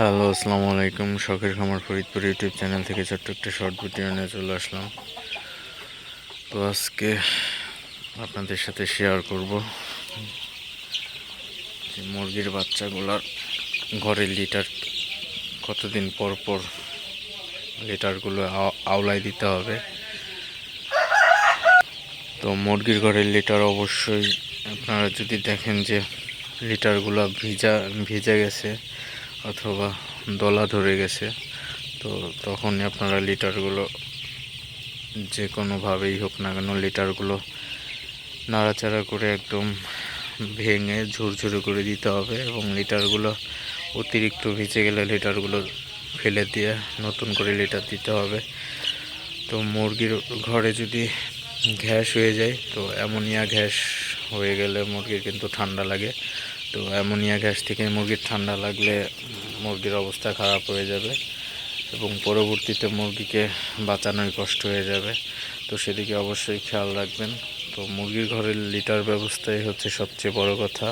Hello, আসসালামু আলাইকুম। শখের খামার ফরিদপুর ইউটিউব চ্যানেল থেকে ছোট্ট একটা শর্ট ভিডিও নিয়ে চলে আসলাম। তো আজকে আপনাদের সাথে শেয়ার করব যে মুরগির বাচ্চাগুলার ঘরের লিটার কতদিন পর পর লিটারগুলো আও- আওলায় দিতে হবে। তো মুরগির ঘরের লিটার অবশ্যই আপনারা যদি দেখেন যে লিটারগুলো ভিজা ভিজে গেছে অথবা দলা ধরে গেছে, তো তখনই আপনারা লিটারগুলো যে কোনোভাবেই হোক না কেন লিটারগুলো নাড়াচাড়া করে একদম ভেঙে ঝুরঝুরে করে দিতে হবে এবং লিটারগুলো অতিরিক্ত ভিজে গেলে লিটারগুলো ফেলে দিয়ে নতুন করে লিটার দিতে হবে। তো মুরগির ঘরে যদি গ্যাস হয়ে যায়, তো অ্যামোনিয়া গ্যাস হয়ে গেলে মুরগির কিন্তু ঠান্ডা লাগে। তো অ্যামোনিয়া গ্যাস থেকে মুরগির ঠান্ডা লাগলে মুরগির অবস্থা খারাপ হয়ে যাবে এবং পরবর্তীতে মুরগিকে বাঁচানোই কষ্ট হয়ে যাবে। তো সেদিকে অবশ্যই খেয়াল রাখবেন। তো মুরগির ঘরের লিটার ব্যবস্থাই হচ্ছে সবচেয়ে বড় কথা।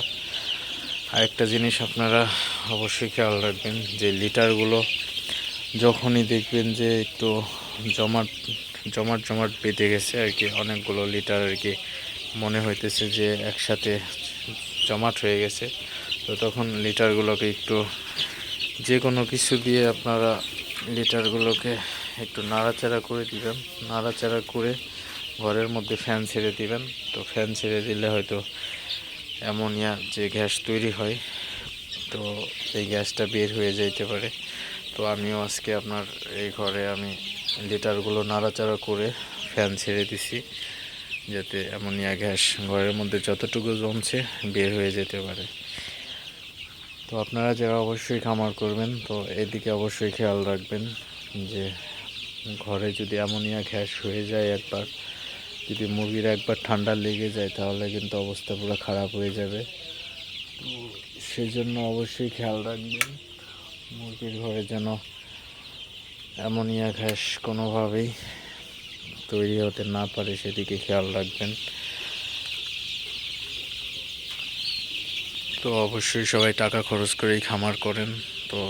আরেকটা জিনিস আপনারা অবশ্যই খেয়াল রাখবেন যে লিটারগুলো যখনই দেখবেন যে একটু জমাট জমাট জমাট বেঁধে গেছে আর কি, অনেকগুলো লিটার আর কি, মনে হইতেছে যে একসাথে জমাট হয়ে গেছে। তো তখন লিটারগুলোকে একটু যে কোনো কিছু দিয়ে আপনারা লিটারগুলোকে একটু নাড়াচাড়া করে দিবেন। নাড়াচাড়া করে ঘরের মধ্যে ফ্যান ছেড়ে দিবেন। তো ফ্যান ছেড়ে দিলে হয়তো অ্যামোনিয়া যে গ্যাস তৈরি হয়, তো এই গ্যাসটা বের হয়ে যাইতে পারে। তো আমিও আজকে আপনার এই ঘরে আমি লিটারগুলো নাড়াচাড়া করে ফ্যান ছেড়ে দিছি। যাতে অ্যামোনিয়া গ্যাস ঘরের মধ্যে যতটুকু জমছে বের হয়ে যেতে পারে। তো আপনারা যারা অবশ্যই খামার করবেন, তো এদিকে অবশ্যই খেয়াল রাখবেন যে ঘরে যদি অ্যামোনিয়া গ্যাস হয়ে যায় একবার, যদি মুরগির একবার ঠান্ডা লেগে যায়, তাহলে কিন্তু অবস্থা পুরো খারাপ হয়ে যাবে। তো সেই জন্য অবশ্যই খেয়াল রাখবেন, মুরগির ঘরে যেন অ্যামোনিয়া গ্যাস কোনোভাবেই তৈরি হতে না পারে সেদিকে খেয়াল রাখবেন। তো অবশ্যই সবাই টাকা খরচ করেই খামার করেন। তো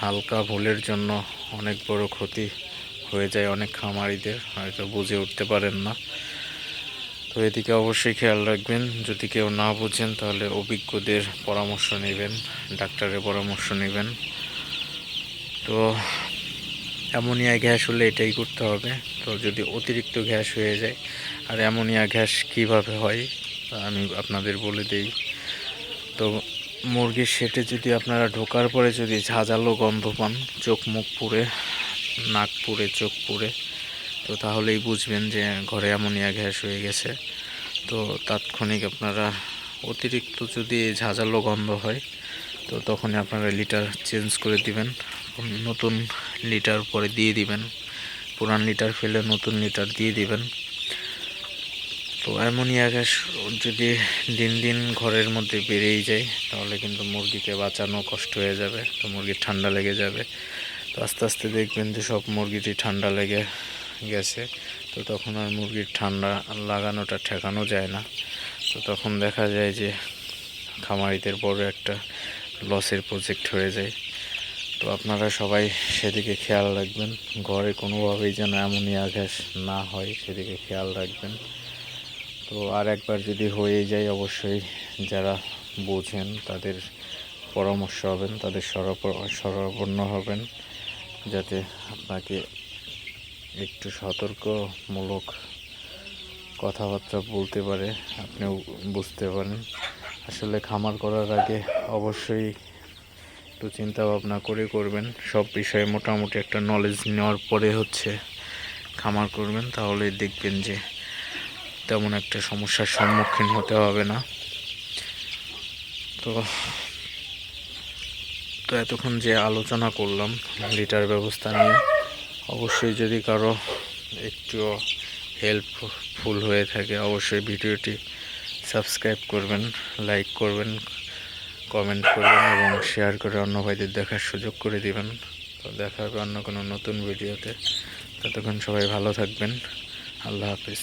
হালকা ভুলের জন্য অনেক বড় ক্ষতি হয়ে যায় অনেক খামারিদের, হয়তো বুঝে উঠতে পারেন না। তো এদিকে অবশ্যই খেয়াল রাখবেন, যদি কেউ না বুঝেন তাহলে অভিজ্ঞদের পরামর্শ নেবেন, ডাক্তারের পরামর্শ নেবেন। তো অ্যামোনিয়া গ্যাস হলে এটাই করতে হবে। তো যদি অতিরিক্ত গ্যাস হয়ে যায়, আর অ্যামোনিয়া গ্যাস কীভাবে হয় আমি আপনাদের বলে দেই। তো মুরগির সেটে যদি আপনারা ঢোকার পরে যদি ঝাঁঝালো গন্ধ পান, চোখ মুখ পুড়ে, নাক পুড়ে, চোখ পুড়ে, তো তাহলেই বুঝবেন যে ঘরে অ্যামোনিয়া গ্যাস হয়ে গেছে। তো তাৎক্ষণিক আপনারা অতিরিক্ত যদি ঝাঁঝালো গন্ধ হয়, তো তখনই আপনারা লিটার চেঞ্জ করে দিবেন, নতুন লিটার পরে দিয়ে দিবেন। পুরান লিটার ফেলে নতুন লিটার দিয়ে দিবেন। তো অ্যামোনিয়া গ্যাস যদি দিন দিন ঘরের মধ্যে বেড়েই যায়, তাহলে কিন্তু মুরগিকে বাঁচানো কষ্ট হয়ে যাবে, তো মুরগির ঠান্ডা লেগে যাবে। তো আস্তে আস্তে দেখবেন যে সব মুরগিটি ঠান্ডা লেগে গেছে, তো তখন আর মুরগির ঠান্ডা লাগানোটা ঠেকানো যায় না। তো তখন দেখা যায় যে খামারিদের বড় একটা লসের প্রজেক্ট হয়ে যায়। তো আপনারা সবাই সেদিকে খেয়াল রাখবেন। ঘরে কোনোভাবেই যেন অ্যামোনিয়া গ্যাস না হয়, সেদিকে খেয়াল রাখবেন। তো আর একবার যদি হয়ে যায়, অবশ্যই যারা বোঝেন, তাদের পরামর্শ হবেন, তাদের সরপ- শরণাপন্ন হবেন, যাতে আপনাকে একটু সতর্কমূলক কথাবার্তা বলতে পারে, আপনিও বুঝতে পারেন। আসলে খামার করার আগে অবশ্যই একটু চিন্তা ভাবনা করে করবেন। সব বিষয়ে মোটামুটি একটা নলেজ নেওয়ার পরে হচ্ছে খামার করবেন তাহলে দেখবেন যে তেমন একটা সমস্যার সম্মুখীন হতে হবে না। তো তো এতক্ষণ যে আলোচনা করলাম, লিটার ব্যবস্থা নিয়ে, অবশ্যই যদি কারও একটু হেল্পফুল হয়ে থাকে, অবশ্যই ভিডিওটি সাবস্ক্রাইব করবেন লাইক করবেন কমেন্ট করবেন এবং শেয়ার করে অন্য ভাইদের দেখার সুযোগ করে দিবেন। তো দেখা হবে অন্য কোনো নতুন ভিডিওতে ততক্ষণ সবাই ভালো থাকবেন। আল্লাহ হাফিজ।